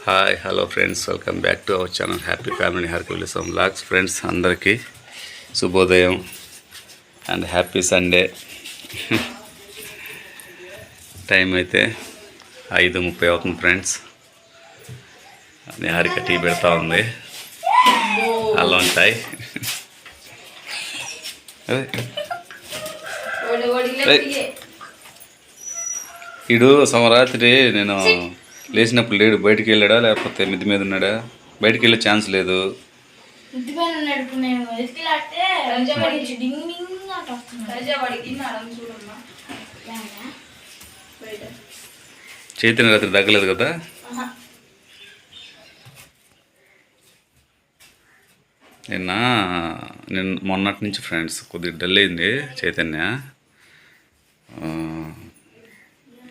Hi hello friends welcome back to our channel happy family హర్కల్ some blogs friends అందరికీ శుభోదయం and happy Sunday time అయితే ఐదు ముప్పై అవుతుంది ఫ్రెండ్స్ నిహారిక టీ పెడతా ఉంది. అదే ఏయ్. ఇడు సమరాత్రి నేను లేచినప్పుడు లేడు బయటికి వెళ్ళాడా లేకపోతే మిద్ది మీద ఉన్నాడా? బయటికి వెళ్ళే ఛాన్స్ లేదు. నేను చైతన్య రాత్రి తగ్గలేదు కదా. నిన్న నిన్న మొన్నటి నుంచి ఫ్రెండ్స్ కొద్దిగా డల్ అయింది చైతన్య. ఆ,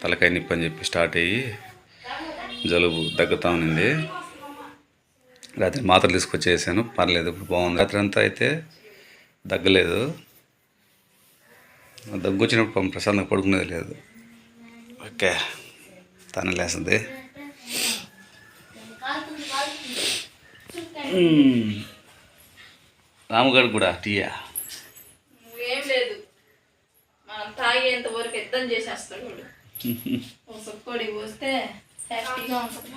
తలకాయ నొప్పి అని చెప్పి స్టార్ట్ అయ్యి జలుబు దగ్గుతా ఉన్నింది. రాత్రి మాత్రలు తీసుకొచ్చేసాను. పర్లేదు ఇప్పుడు బాగుంది. రాత్రి అంతా అయితే దగ్గలేదు దగ్గు వచ్చినప్పుడు పాపం ప్రశాంతంగా పడుకునేది లేదు. ఓకే. తన లేస్తుంది మ్మ్. రాముగాడు కూడా టీయా? నువ్వేం లేదు. మనం తాగేంత వరకు యుద్ధం చేసేస్తాడు హ్యాపీగా ఉంటుంది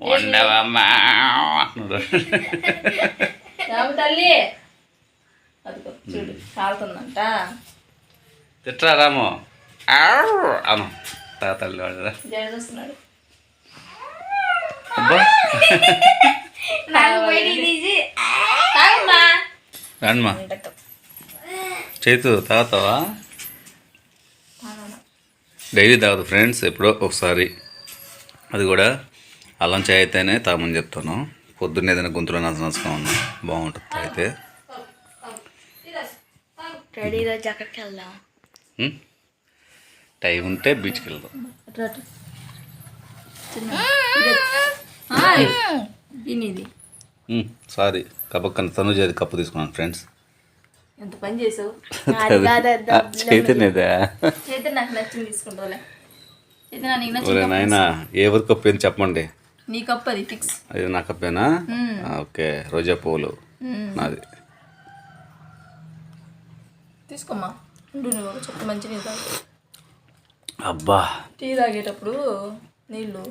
ఉండవమ్మా తల్లి అదిగో చూడు కాలుతుందంట తిట్రా రాము అను తాతల్లి వాడు చూస్తున్నాడు రండమ్మా చేతు తాగుతావా? డైలీ తాగదు ఫ్రెండ్స్ ఎప్పుడో ఒకసారి. అది కూడా అల్లం చాయ్ అయితేనే తాగమని చెప్తాను. పొద్దున్న ఏదైనా గొంతులో నచ్చనచ్చగా ఉన్నా బాగుంటుంది ఉం? టైం ఉంటే బీచ్కి వెళ్దాం. సారీ. కపక్కన తనుజ కప్పు తీసుకున్నాను ఫ్రెండ్స్. ఎంత పని చేసావు? చైతన్యదా. చేతి నాకు నచ్చింది తీసుకుంటావులే చేతి నా నీకు నచ్చింది నాయన ఎవరి కప్పు ఏంటి చెప్పండి నీ కప్పు అది ఫిక్స్. అది నా కప్పేనా? ఓకే రోజా పువ్వులు నాది. తీసుకోమ్మా. ఉండు నువ్వు చుక్క మంచి నీళ్ళు తాగు అబ్బా. టీ తాగేటప్పుడు నీళ్ళు.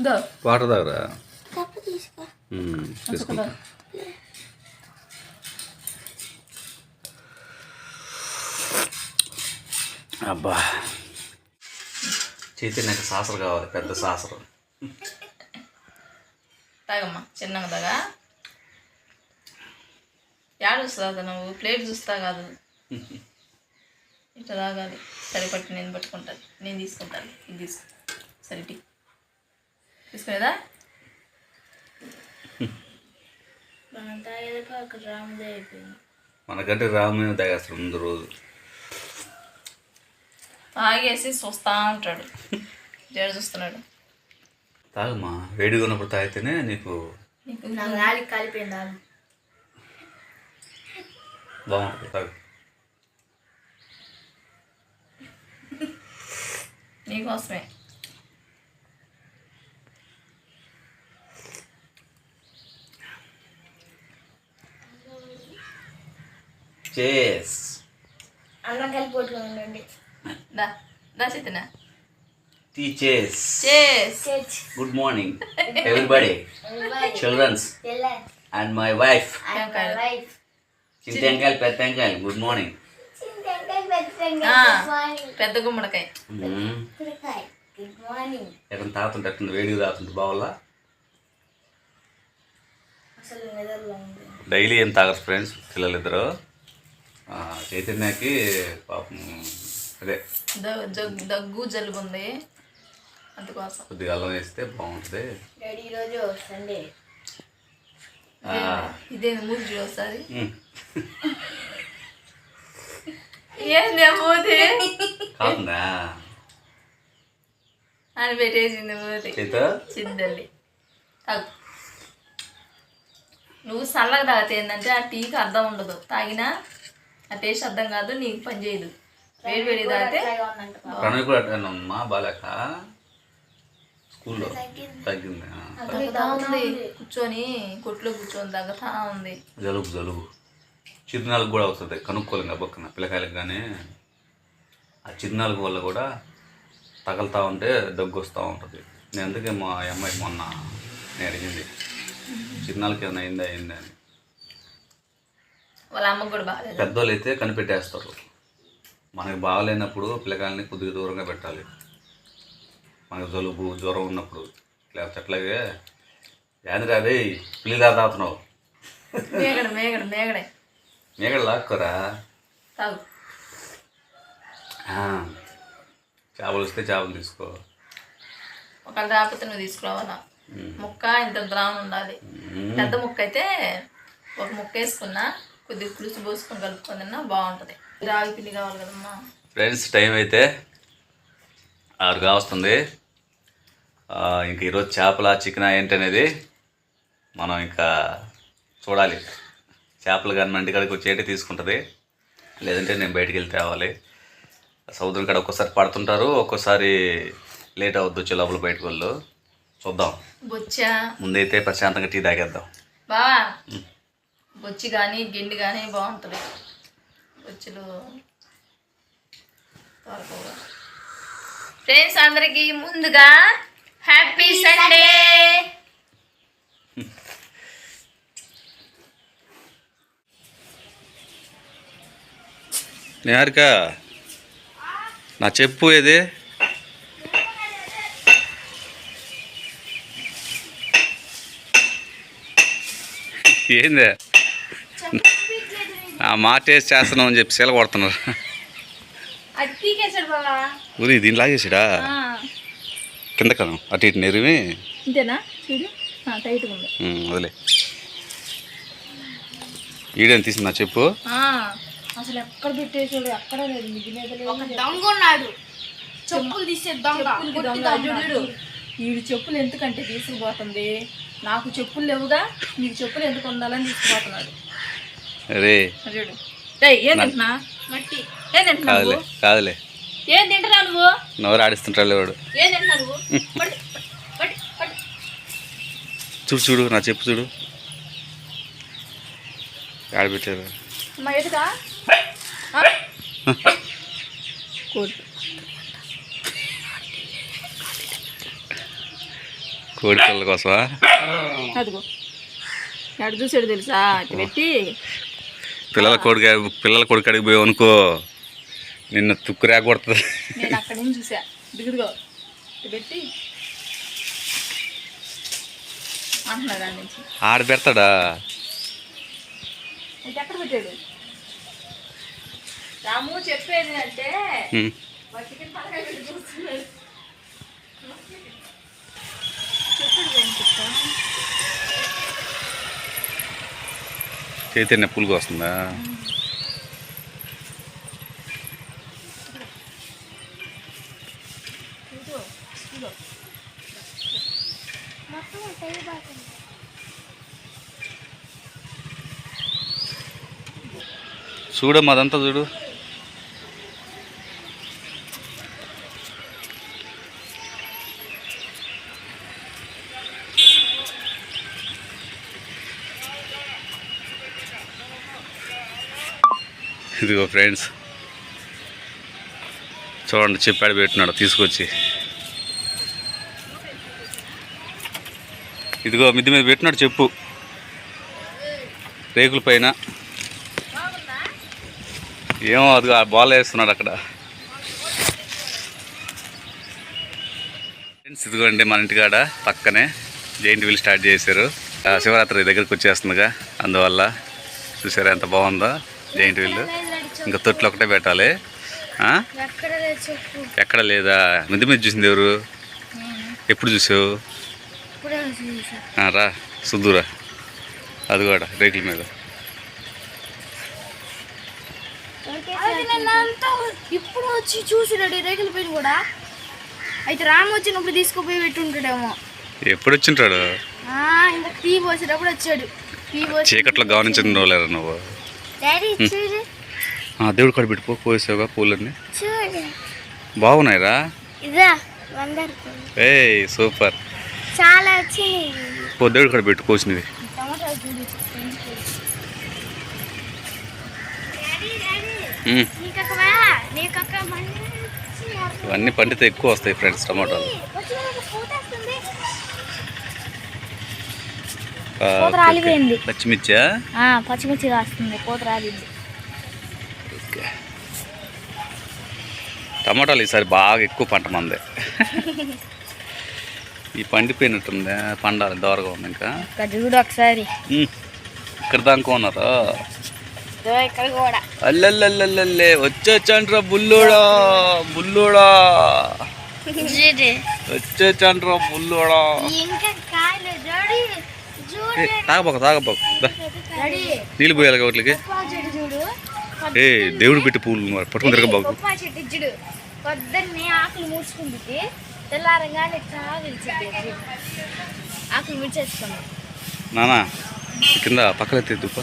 దో. వాటర్ తాగరా? కప్పు తీసుకో. ఉం, తీసుకుంటా. అబ్బా. చైతన్యకి సాసరు కావాలి పెద్ద సాసరు. తాగమ్మా చిన్నగా తాగా. యాడ చూస్తా నువ్వు ప్లేట్ చూస్తా కాదు. ఇట్లా తాగాలి. సరిపట్టి నేను పట్టుకుంటాను నేను తీసుకుంటాను ఇది తీసుకో సరే టీ తీసుకునేదా? మనం తాగేదాకా అక్కడ రాముదే అయిపోయింది. మనకంటే రాము తాగేస్తాడు ముందు రోజు. తాగేసి చూస్తా ఉంటాడు జడ చూస్తున్నాడు. తాగమ్మా వేడిగా ఉన్నప్పుడు తాగితేనే నీకు కాలిపోయింది ఆగు. బాగుంటుంది తాగు. నీకోసమే. చేస్. అన్నం కలిపి ఉండండి. దా దా చిత్తునా teachers good morning everybody childrens and my wife wife చిన్న టెంకాయలు పెద్ద టెంకాయలు గుడ్ మార్నింగ్ పెద్ద గుమ్మడికాయ. గుడ్ మార్నింగ్ ఎక్కడ తాగుతుంటే వేడిగా తాగుతుంటే బావల్లా అసలు నిద్రలో ఉంది. డైలీ ఏం తాగరు ఫ్రెండ్స్ పిల్లలిద్దరు? ఆ, చైతన్యకి పాపం అదే. దగ్గు జలుబు ఉంది అందుకోసం. కొద్దిగా అల్లం వేస్తే బాగుంటుంది. డాడీ ఈరోజు సండే. ఆ, ఇదే మూడు. ఏంది మూతి కాకుందా అని పెట్టేసింది మూతి నువ్వు చల్లగా తాగితే ఏంటంటే ఆ టీకి అర్థం ఉండదు. తాగినా ఆ టేస్ట్ అర్థం కాదు నీకు పని చేయదు. వేడి వేడి తాగితే ప్రణయ్ కూడా ఉందమ్మా బాలేక? స్కూల్లో. తగ్గింది. ఆ. తగ్గుతా ఉంది. కూర్చొని కొట్లో కూర్చొని తగ్గుతా ఉంది. జలుబు జలుబు. చిరునాలకు కూడా అవుతుంది కనుక్కోలేం పక్కన పిల్లకాయలకు కానీ ఆ చిరునాలకు వల్ల కూడా తగులుతూ ఉంటే దగ్గు వస్తూ ఉంటుంది. నేను అందుకే మా అమ్మాయికి మొన్న నేను అడిగింది చిరునాలకి ఏమైనా అయిందా అయిందా అని. వాళ్ళ అమ్మకు కూడా బాగాలేదు. పెద్దోళ్ళు అయితే కనిపెట్టేస్తారు. మనకి బాగాలేనప్పుడు పిల్లకాయలని కొద్దిగా దూరంగా పెట్టాలి. మనకు జలుబు జ్వరం ఉన్నప్పుడు. లేకపోతే అట్లాగే ఏందిరా రే పిల్లి తాగుతున్నావు మేగడ మేగడ మేగడే. మేకడ లాక్కోరా? చేపలు వస్తే చేపలు తీసుకో. ఒకళ్ళు రాకపోతే నువ్వు తీసుకురావాలా. ముక్క ఇంత ద్రావణం ఉండాలి. పెద్ద ముక్క అయితే ఒక ముక్క వేసుకున్నా కొద్దిగా పులుసు పోసుకొని కలుపుకొని తిన్నా బాగుంటుంది. రాగి పిండి కావాలి కదమ్మా. ఫ్రెండ్స్ టైం అయితే ఆరు కావస్తుంది. ఆ, ఇంక ఈరోజు చేపల చికెన్ ఏంటనేది మనం ఇంకా చూడాలి. చేపలు కానీ మంటి కాడికి వచ్చేటి తీసుకుంటుంది. లేదంటే నేను బయటికి వెళ్తే తేవాలి. సముద్రం కాడ ఒక్కోసారి పడుతుంటారు ఒక్కోసారి లేట్ అవద్దు వచ్చే లోపల బయటకు వెళ్ళు. చూద్దాం. బొచ్చా? ముందైతే ప్రశాంతంగా టీ తాగేద్దాం. బావా? బొచ్చి కానీ గిండి కానీ బాగుంటుంది. బొచ్చులు ఫ్రెండ్స్ అందరికి ముందుగా హ్యాపీ సండే నిహారిక నా చెప్పు ఏది? ఏందే? ఆ మాట వేసి చేస్తున్నాం అని చెప్పి శీల కొడుతున్నారు. ఊరి దీన్ని లాగేసాడా కింద కదా అటు ఇటు నెరివి. వదిలే. ఈడేం తీసింది నా చెప్పు అసలు ఎక్కడ పెట్టేసాడు ఎక్కడ దొంగ ఉన్నాడు. చెప్పులు తీసే దొంగ. చెప్పులకి దొంగ. చూడు వీడు చెప్పులు ఎందుకంటే తీసుకుపోతుంది? నాకు చెప్పులు లేవుగా. నీకు చెప్పులు ఎందుకు ఉండాలని తీసుకుపోతున్నాడు? కాదులే కాదులే. ఏం తింటున్నా నువ్వు? నోరు ఆడిస్తుంటాడు వాడు. ఏం తింటున్నా నువ్వు? పట్టు, పట్టు, పట్టు. చూడు చూడు నా చెప్పు చూడు. ఆడబెట్టారు కోడి. పిల్లల కోసమా? అదిగో. చూసాడు తెలుసా? పెట్టి. పిల్లల కొడుకు పిల్లల కొడుకు అడిగి పోయావు అనుకో నిన్ను తుక్కు అక్కడి నుంచి చూసా. పెట్టి నుంచి. ఆడ పెడతాడా? ఇది ఎక్కడ పెట్టాడు రాము చెప్పేది అంటే చెప్పాడు చైతన్య పులుగు వస్తుందా? చూడమ్మా అదంతా చూడు. ఇదిగో ఫ్రెండ్స్. చూడండి చెప్పాడు పెట్టినాడు తీసుకొచ్చి. ఇదిగో మిద్ది మీద పెట్టినాడు చెప్పు. రేకుల పైన. ఏమో అది ఆ బాల్ వేస్తున్నాడు అక్కడ. ఫ్రెండ్స్ ఇదిగోండి మన ఇంటికాడ పక్కనే జైంట్ వీల్ స్టార్ట్ చేశారు. ఆ, శివరాత్రి దగ్గరికి వచ్చేస్తుందిగా. అందువల్ల చూసారా ఎంత బాగుందో జైంట్ వీల్. ఇంకా తొట్లు ఒకటే పెట్టాలి? ఎక్కడ లేదు మిద్ది మీద చూసింది ఎవరు? ఎప్పుడు చూసావు? రా సుద్దురా అది కూడా రేకుల మీద. ఇప్పుడు వచ్చి చూసినాడు రేగుల పైన కూడా. అయితే రాము వచ్చినప్పుడు తీసుకుపోయి పెట్టుంటాడేమో. ఎప్పుడు వచ్చింటాడు? ఇంకా టీ పోసేటప్పుడు వచ్చాడు. చీకట్లో గమనించిన రోజులేరా నువ్వు? డాడీ దేవుడు కాడ పెట్టుకో పోసేవుగా పూలన్నీ. బాగున్నాయిరా? ఏయ్ సూపర్. చాలా వచ్చింది పో దేవుడు కాడ పెట్టు కోసినవి. టమాటాలు చూడు ఉమ్, నీకక్క నీకక్క మంచి ఇవన్నీ పండితే ఎక్కువ వస్తాయి ఫ్రెండ్స్ టమాటాలు. పచ్చిమిర్చా? పచ్చిమిర్చి కాస్తుంది కోత రాలింది. టమాటాలు ఈసారి బాగా ఎక్కువ పంట మందే. ఈ పండిపోయినట్టుంది పండాలి దోరగా ఉంది ఇంకా. ఇక్కడ చూడు ఒకసారి. ఇక్కడ దాకా ఉన్నారు? అల్లల్లల్లల్లే వచ్చేచ్చంట్రా బుల్లోడా బుల్లోడా. వచ్చేచ్చంట్రా బుల్లోడా. తాగబాక తాగబాక. నీళ్ళు పోయాలి వాటికి? ఏ దేవుడు పెట్టి పూలు పట్టుకుని తిరగబాకు. పొద్దున్నే ఆకులు మూసుకుంటుంది తెల్లారంగానే తాగిలిచింది ఆకులు ముడిచేసుకున్నాం. నానా కింద పక్కన తెద్దుపా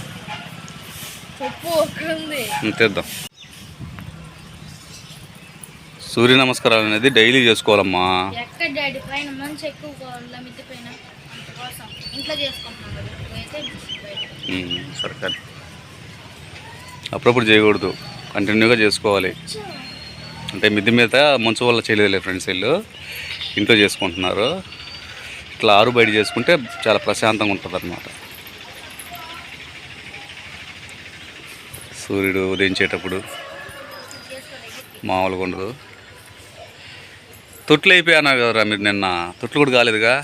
చెప్పు తెద్దాం. సూర్య నమస్కారాలు అనేది డైలీ చేసుకోవాలమ్మా. ఎక్కడ డాడీ? పైన మంచి ఎక్కువ కావాలా? మిద్దె పైన? అందుకోసం ఇంట్లో చేసుకుంటున్నాం సరే కానీ అప్పుడప్పుడు చేయకూడదు. కంటిన్యూగా చేసుకోవాలి. అంటే మిద్ది మీద మంచు వల్ల చేయలేదులే ఫ్రెండ్స్ వీళ్ళు. ఇంట్లో చేసుకుంటున్నారు. ఇట్లా ఆరు బయట చేసుకుంటే చాలా ప్రశాంతంగా ఉంటుంది అనమాట సూర్యుడు ఉదయించేటప్పుడు మామూలుగా ఉండదు. తొట్లు అయిపోయాను కదరా మీరు నిన్న. తొట్లు కూడా కాలేదుగా?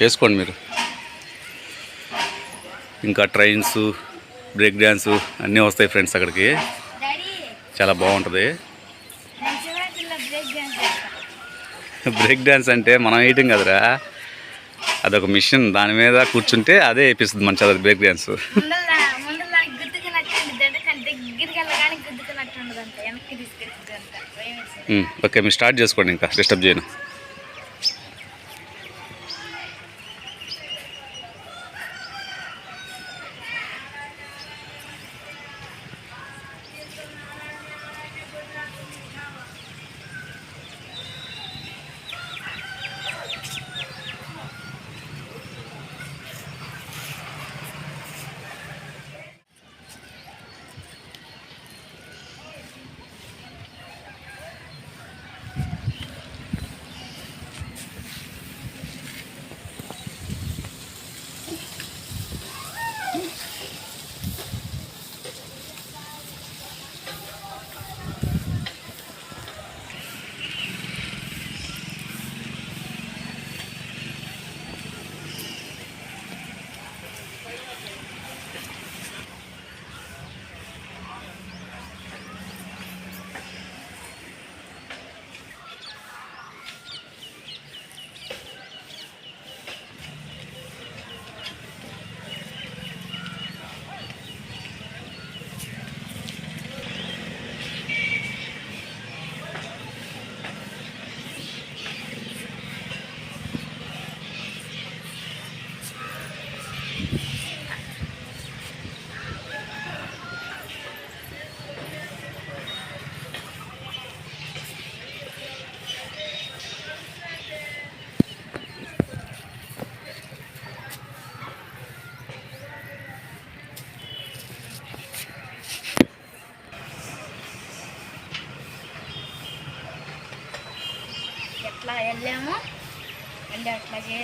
చేసుకోండి మీరు. ఇంకా ట్రైన్స్ బ్రేక్ డ్యాన్స్ అన్నీ వస్తాయి ఫ్రెండ్స్ అక్కడికి. చాలా బాగుంటుంది. బ్రేక్ డ్యాన్స్ అంటే మనం వేయటం కదరా? అదొక మిషన్. దాని మీద కూర్చుంటే అదే వేపిస్తుంది మంచి అది బ్రేక్ డ్యాన్స్. ఓకే మీరు స్టార్ట్ చేసుకోండి ఇంకా. డిస్టర్బ్ చేయను. అట్లా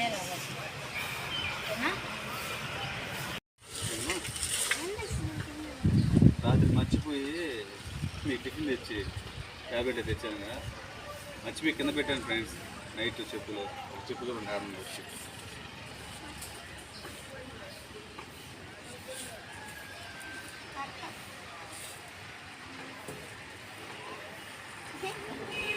రాత్రి మర్చిపోయి మీ టిఫిన్ తెచ్చి ట్యాబ్లెట్ తెచ్చాను కదా. మర్చిపోయి కింద పెట్టాను ఫ్రెండ్స్. నైట్ చెప్పులు చెప్పులు నార్మల్ వచ్చి. Thank you.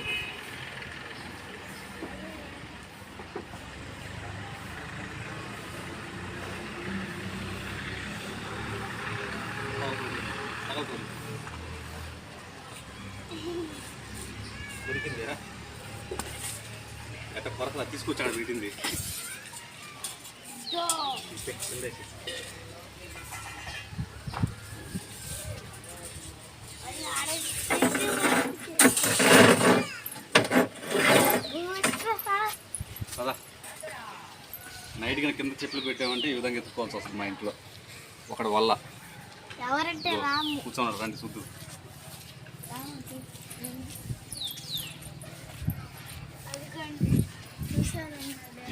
తీసుకొచ్చాడు వీటింది కదా నైట్ కనుక కింద చెట్లు పెట్టామంటే ఈ విధంగా ఎత్తుకోవాల్సి వస్తుంది మా ఇంట్లో. ఒకటి వల్ల. కూర్చోన్నాడు రండి చూద్దు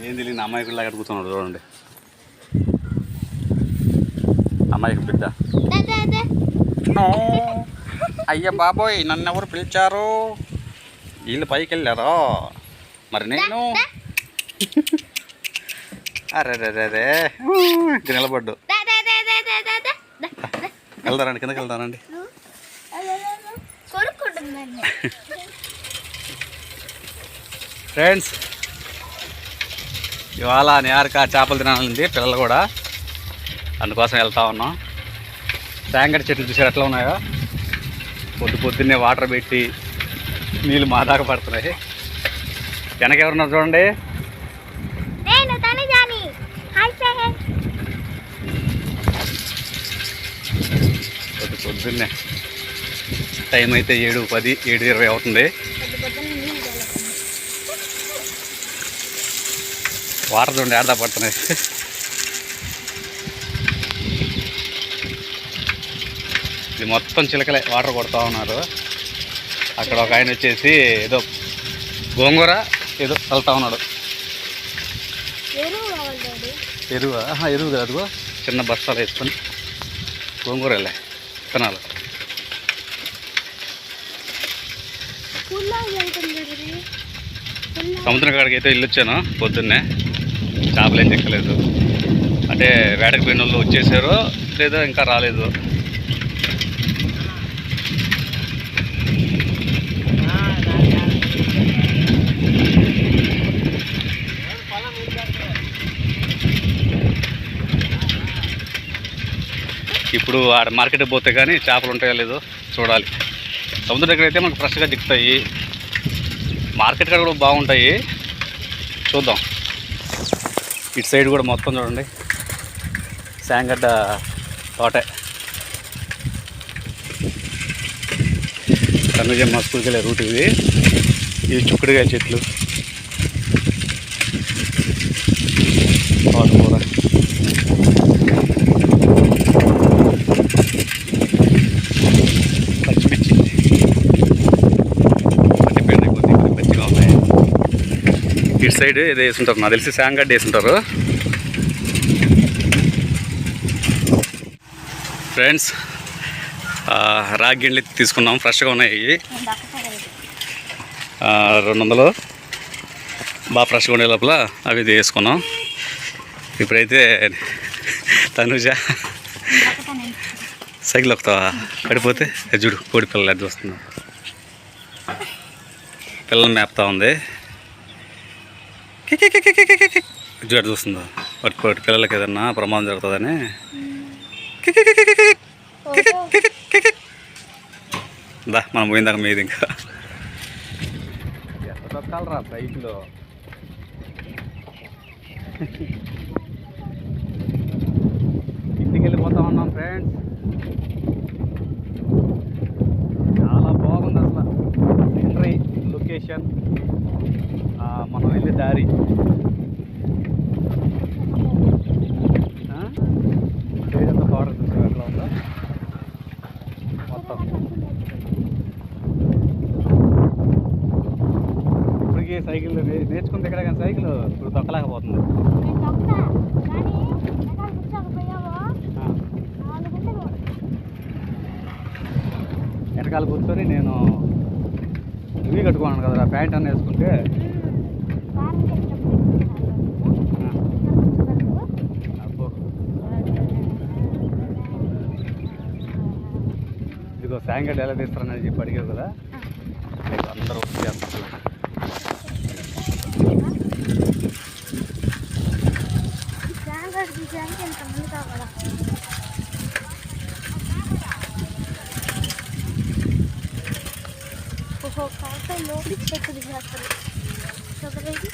ఏం తెలియదు అమ్మాయికి లాగా కూర్చున్నాడు చూడండి. అమ్మాయికి బిడ్డ. అయ్య బాబోయ్ నన్ను ఎవరు పిలిచారు? వీళ్ళు పైకి వెళ్ళారా మరి నేను? అరే రే రే రే. నిలబడ్డు. వెళ్తారండి కిందకి వెళ్తానండి ఫ్రెండ్స్ ఇవాళ నిహారిక చేపలు తినాలండి పిల్లలు కూడా. అందుకోసం వెళ్తా ఉన్నాం. ట్యాంగర్ చెట్లు చూసారు ఎట్లా ఉన్నాయో? పొద్దు పొద్దున్నే వాటర్ పెట్టి నీళ్ళు మా దాకా పడుతున్నాయి. వెనక ఎవరున్నారు చూడండి? పొద్దు పొద్దున్నే. టైం అయితే ఏడు పది ఏడు ఇరవై అవుతుంది పెద్ద పొద్దున్న నీళ్ళు చల్లకండి. వాటర్ చూడండి ఆడదా పడుతున్నాయి? ఇది మొత్తం చిలకలే వాటర్ కొడతా ఉన్నారు. అక్కడ ఒక ఆయన వచ్చేసి ఏదో గోంగూర ఏదో వెళ్తా ఉన్నాడు. ఎరువు ఎరువు? కాదు అదిగో చిన్న బస్తాలు వేసుకొని గోంగూర వెళ్ళే విత్తనాలు సముద్రం కాడికి అయితే వెళ్ళొచ్చాను పొద్దున్నే. చేపలు ఏం చెక్కలేదు అంటే వేటకు పోయిన వాళ్ళు వచ్చేసారు లేదా ఇంకా రాలేదు. ఇప్పుడు ఆడ మార్కెట్కి పోతే కానీ చేపలు ఉంటాయో లేదో చూడాలి. సముద్రం దగ్గర అయితే మనకు ఫ్రెష్గా దిక్కుతాయి. మార్కెట్ కూడా బాగుంటాయి. చూద్దాం. ఇటు సైడ్ కూడా మొత్తం చూడండి. శాంగడ్డ తోటే. కన్నజమ్మ స్కూల్కి వెళ్ళే రూట్ ఇది. ఇవి చుక్కుడుకాయ చెట్లు తోటకూర పచ్చిమిర్చి పండిపోయినాయి కొద్దిగా కొద్దిగా పచ్చిగా ఉన్నాయి ఇటు సైడ్ ఏదో వేసుంటారు నాకు తెలిసి శాంగడ్డ వేసుంటారు. ఫ్రెండ్స్ రాగిళ్ళు తీసుకున్నాం ఫ్రెష్గా ఉన్నాయి రెండు వందలు బాగా ఫ్రెష్గా ఉండే లోపల అవి ఇది వేసుకున్నాం. ఇప్పుడైతే తనుజ సైకిల్ ఒకతావా పడిపోతే చూడు కోడి పిల్లలు అది వస్తున్నాం పిల్లలు మేపుతా ఉంది. చూడు చూస్తుందా వాటి వాటి పిల్లలకి ఏదన్నా ప్రమాదం జరుగుతుందని దా మనం పోయిందాక మీది ఇంకా దొక్కాలరా బైక్లో ఇంటికి వెళ్ళిపోతా ఉన్నాం ఫ్రెండ్స్ చాలా బాగుంది అసలు సీనరీ లొకేషన్ ఆ, మనం వెళ్ళే దారి ఆ? సైడ్ అంతా బార్డర్ చూసావు ఎట్లా ఉందో మొత్తం ఇప్పటికీ సైకిల్ నే- నేర్చుకుంది ఎక్కడ కానీ సైకిల్ ఇప్పుడు తొక్కలేకపోతుంది నేను తొక్కుతా కానీ వెనకాల కూర్చోకపోయావో ఆ, నాలుగు గంటలు వెనకాల కూర్చొని నేను ఇవి కట్టుకున్నాను కదా ప్యాంట్ అన్న వేసుకుంటే ఫారెన్కి వెళ్ళినప్పుడు ఆ, కూర్చోబెట్టు. అబ్బో ఇదిగో శాంగడ్ ఎలా తీస్తారని చెప్పి అడిగారు కదా రేపు అందరూ వచ్చేస్తారు జాంగడ్ తీయడానికి ఎంతమంది కావాలా ఓహో కాక లోపలికి పెట్టుది చేస్తారు చదవేది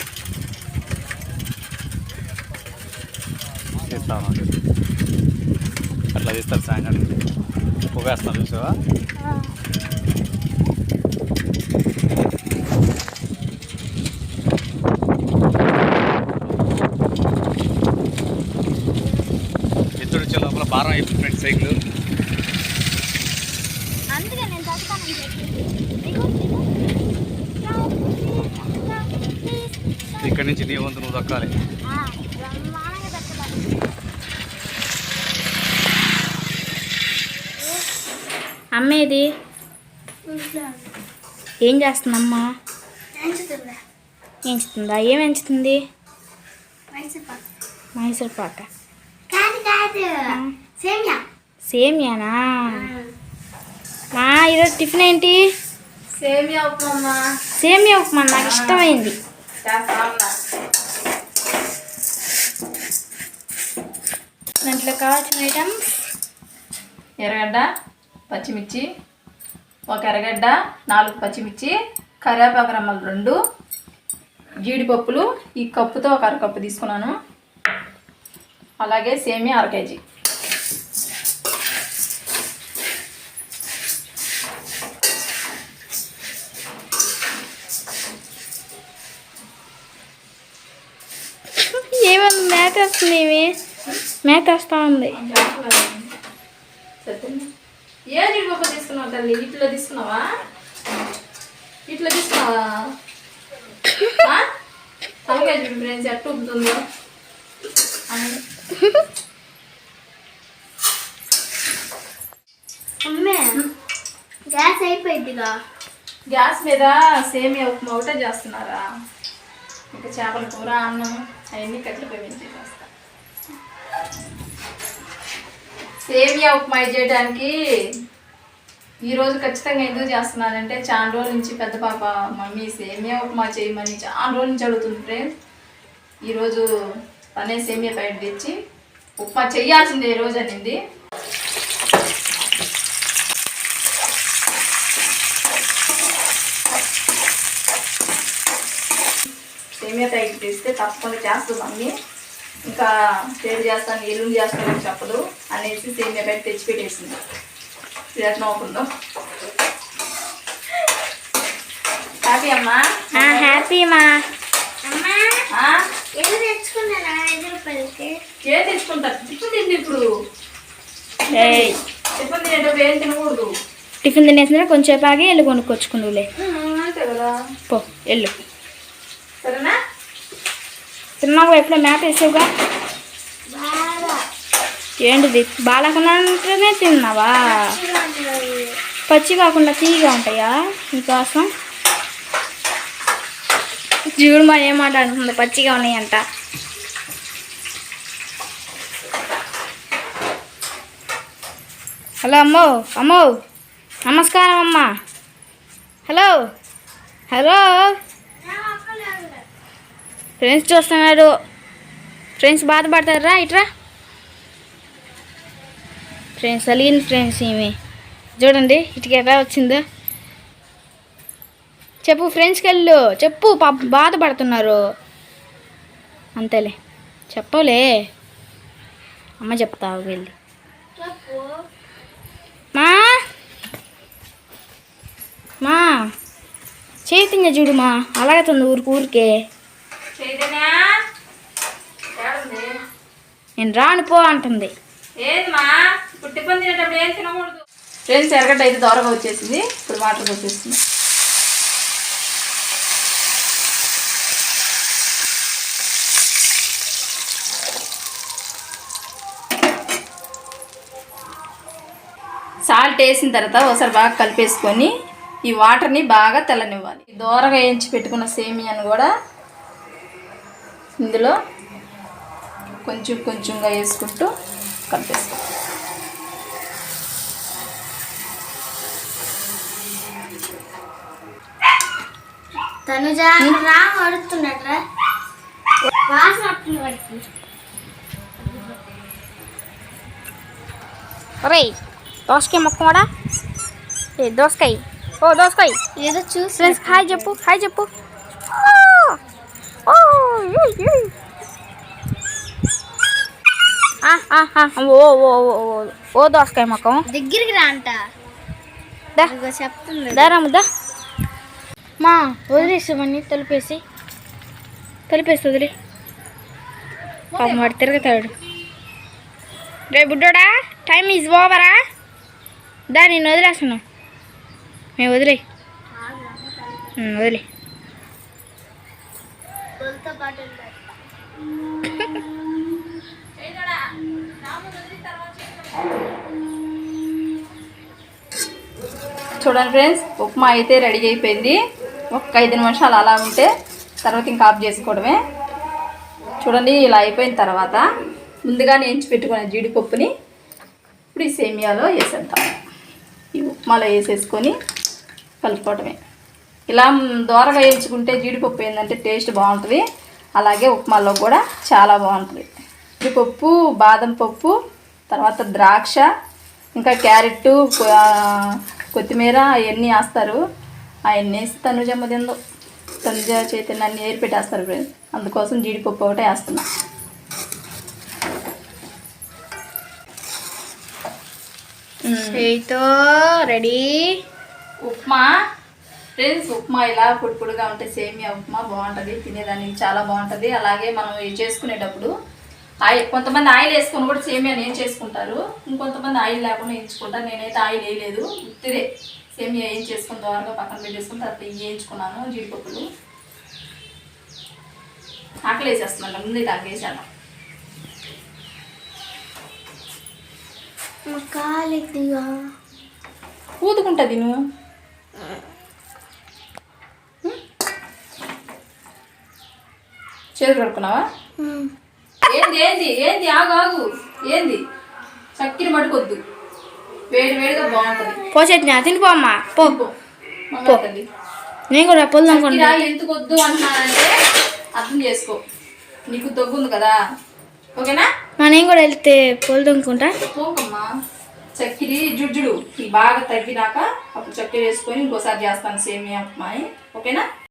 తీస్తా ఉన్నాం చూడు. అట్లా తీస్తారు సాయంకాలం పొగేస్తాం చూసావా? ఎత్తుడు వచ్చే లోపల భారం అయిపోయింది ఫ్రెండ్ సైకిల్ అందుకే నేను తగ్గుతానని చెప్పింది దిగు, దిగు. ఇక్కడి నుంచి నీ వంతు నువ్వు దక్కాలి ఆ, బ్రహ్మాండంగా తగ్గుతాను. అమ్మేది? ఏం చేస్తుందమ్మా? ఎంచుతుందా ఏం ఎంచుతుంది మైసూర్ పాక. కాదు కాదు. సేమ్యా. సేమియానా? మా ఈరోజు టిఫిన్ ఏంటి? సేమియా ఉప్మా. సేమియా ఉప్మా నాకు ఇష్టమైంది. దాంట్లో కావాల్సిన ఐటమ్స్? ఎర్రగడ్డ. పచ్చిమిర్చి ఒక ఎర్రగడ్డ నాలుగు పచ్చిమిర్చి కరివేపాకు రమ్మలు రెండు జీడిపప్పులు ఈ కప్పుతో ఒక అరకప్పు తీసుకున్నాను. అలాగే సేమియా అర కేజీ. ఏమన్నా మేత వస్తుంది మేత వస్తూ ఉంది. ఏ జీడిపప్పు తీసుకున్నావు తల్లి? ఇట్లా తీసుకున్నావా? ఇట్లా తీసుకున్నావా? ఆ? తలకాయ చూడు ఫ్రెండ్స్ ఎట్ట అని అమ్మే గ్యాస్ అయిపోయిందిగా గ్యాస్ మీద సేమియా ఉప్మా ఒకటే చేస్తున్నారా? ఇంకా చేపల కూర అన్నం అవన్నీ కట్టెలు పోయి మీద చేస్తా సేమియా ఉప్మా చేయడానికి ఈరోజు ఖచ్చితంగా ఎందుకు చేస్తున్నానంటే చాలా రోజుల నుంచి పెద్ద పాప మమ్మీ సేమియా ఉప్మా చేయమని చాలా రోజుల నుంచి అడుగుతుంటే ఈరోజు తనే సేమియా బయట తెచ్చి ఉప్మా చెయ్యాల్సిందే ఈ రోజు అనింది. సేమియా ప్యాకెట్ తెస్తే తప్పకుండా చేస్తుంది మమ్మీ. ఇంకా పేరు చేస్తాను ఎల్లుండి చేస్తాను చెప్పదు అనేసి సేమియా ప్యాకెట్ తెచ్చి పెట్టేసింది. ఇది ఎట్లా అవుతుందో హ్యాపీ అమ్మా? హ్యాపీ మా అమ్మా. ఆ? ఎల్లు తెచ్చుకున్నారా ఐదు రూపాయలకి? ఏం తెచ్చుకుంటారు? టిఫిన్ తిండి ఇప్పుడు. ఏయ్. టిఫిన్ తినేటప్పుడు ఏం తినకూడదు. టిఫిన్ తినేసిన కొంచెం ఆగి వెళ్ళి కొనుక్కొచ్చుకుందులే. ఉమ్, అంతే కదా. పో వెళ్ళు. సరేనా? తిన్నావు ఎప్పుడో మేత వేసావుగా? ఏంటిది? బాలకనంటేనే తిన్నావా? మంచిగా ఉన్నాయి. పచ్చి కాకుండా తీయగా ఉంటాయా నీకోసం జీవుడు మా ఏం మాట్లాడుతుంది పచ్చిగా ఉన్నాయంట. హలో అమ్మో అమ్మో. నమస్కారం అమ్మా. హలో. హలో. ఫ్రెండ్స్ చూస్తున్నాడు. ఫ్రెండ్స్ బాధపడతారా? ఇట్రా. ఫ్రెండ్స్ అలిగింది ఫ్రెండ్స్ ఈమె. చూడండి ఇటుక ఎలా వచ్చిందో. చెప్పు ఫ్రెండ్స్కి వెళ్ళు. చెప్పు పాప బాధపడుతున్నారు. అంతేలే. చెప్పలే అమ్మ చెప్తావు వెళ్ళి. చెప్పు. మా. మా. చైతన్య చూడు మా. అలాగుతుంది ఊరికి ఊరికే? నేను రాను పో అంటుంది. ఫ్రెండ్స్ ఎరగడ్డ అయితే దూరంగా వచ్చేసింది. ఇప్పుడు వాటర్ వచ్చేసింది సాల్ట్ వేసిన తర్వాత ఒకసారి బాగా కలిపేసుకొని ఈ వాటర్ని బాగా తెల్లనివ్వాలి. దూరగా వేయించి పెట్టుకున్న సేమియాను కూడా ఇందులో కొంచెం కొంచెంగా వేసుకుంటూ కలిపేసుకోవాలి తనుజ రా దోసకాయ మొక్క కూడా ఏ దోసకాయ. ఓ దోసకాయ. ఏదో చూసి హాయ్ చెప్పు హాయ్ చెప్పు. ఓ, ఓ, ఓ ఓ దోసకాయ మొక్కం దగ్గరికి రా అంట. చెప్తుంది. దారా ముద్దా మా వదిలేసామని తలిపేసి. తలిపేసి వదిలి. పాపం వాడు తిరుగుతాడు. రే బుడ్డోడా టైం ఈజ్ ఓవరా? దా నేను వదిలేస్తాను. మేము వదిలే వదిలే. తొలితో పాటు. చూడండి ఫ్రెండ్స్ ఉప్మా అయితే రెడీ అయిపోయింది. ఒక్క ఐదు నిమిషాలు అలా ఉంటే తర్వాత ఇంకా ఆఫ్ చేసుకోవడమే. చూడండి ఇలా అయిపోయిన తర్వాత ముందుగా నేంచి పెట్టుకునే జీడిపప్పుని ఇప్పుడు ఈ సేమియాలో వేసేద్దాం. ఈ ఉప్మాలో వేసేసుకొని కలుపుకోవడమే. ఇలా దోరగా వేయించుకుంటే జీడిపప్పు ఏంటంటే టేస్ట్ బాగుంటుంది. అలాగే ఉప్మాలో కూడా చాలా బాగుంటుంది. జీడిపప్పు బాదం పప్పు తర్వాత ద్రాక్ష ఇంకా క్యారెట్ కొత్తిమీర అవన్నీ వేస్తారు. అవన్నీ వేసి తనుజమ్మ తిందో. తనుజ చైతన్య అన్ని ఏరి పెట్టేస్తారు ఫ్రెండ్స్. అందుకోసం జీడిపప్పు ఒకటే వేస్తున్నా. చేయితో రెడీ? ఉప్మా ఫ్రెండ్స్ ఉప్మా ఇలా పొడి పొడిగా ఉంటే సేమియా ఉప్మా బాగుంటుంది తినేదానికి చాలా బాగుంటుంది. అలాగే మనం చేసుకునేటప్పుడు ఆయిల్ కొంతమంది ఆయిల్ వేసుకొని కూడా సేమియా నేను చేసుకుంటారు. ఇంకొంతమంది ఆయిల్ లేకుండా వేయించుకుంటారు. నేనైతే ఆయిల్ వేయలేదు. ఉత్తిదే సేమియా ఏం చేసుకుని దోరగా పక్కన పెట్టేసుకుని తర్వాత వేయించుకున్నాను జీడిపప్పులు. ఆకలి వేసేస్తున్నాను ముందు ఇది వేసాను. ఊదుకుంటుంది నువ్వు చేతులు కడుక్కున్నావా. ఏంది ఏంది ఏంది ఆగు ఆగు. ఏంది? చక్కెర మటుకొద్దు వేడి వేడిగా బాగుంటుంది. పోసేది తినిపో అమ్మా. పో. తల్లి నేను కూడా పొలం అనుకోండి చక్కెర ఎందుకు వద్దు అంటున్నానంటే అర్థం చేసుకో. నీకు దగ్గు ఉంది కదా. ఓకేనా? నేను కూడా వెళ్తే పొలం అనుకుంటా పోకమ్మా. చక్కెర జుడ్జుడు. బాగా తగ్గినాక అప్పుడు చక్కెర వేసుకొని ఇంకోసారి చేస్తాను సేమియా ఉప్మాని ఓకేనా?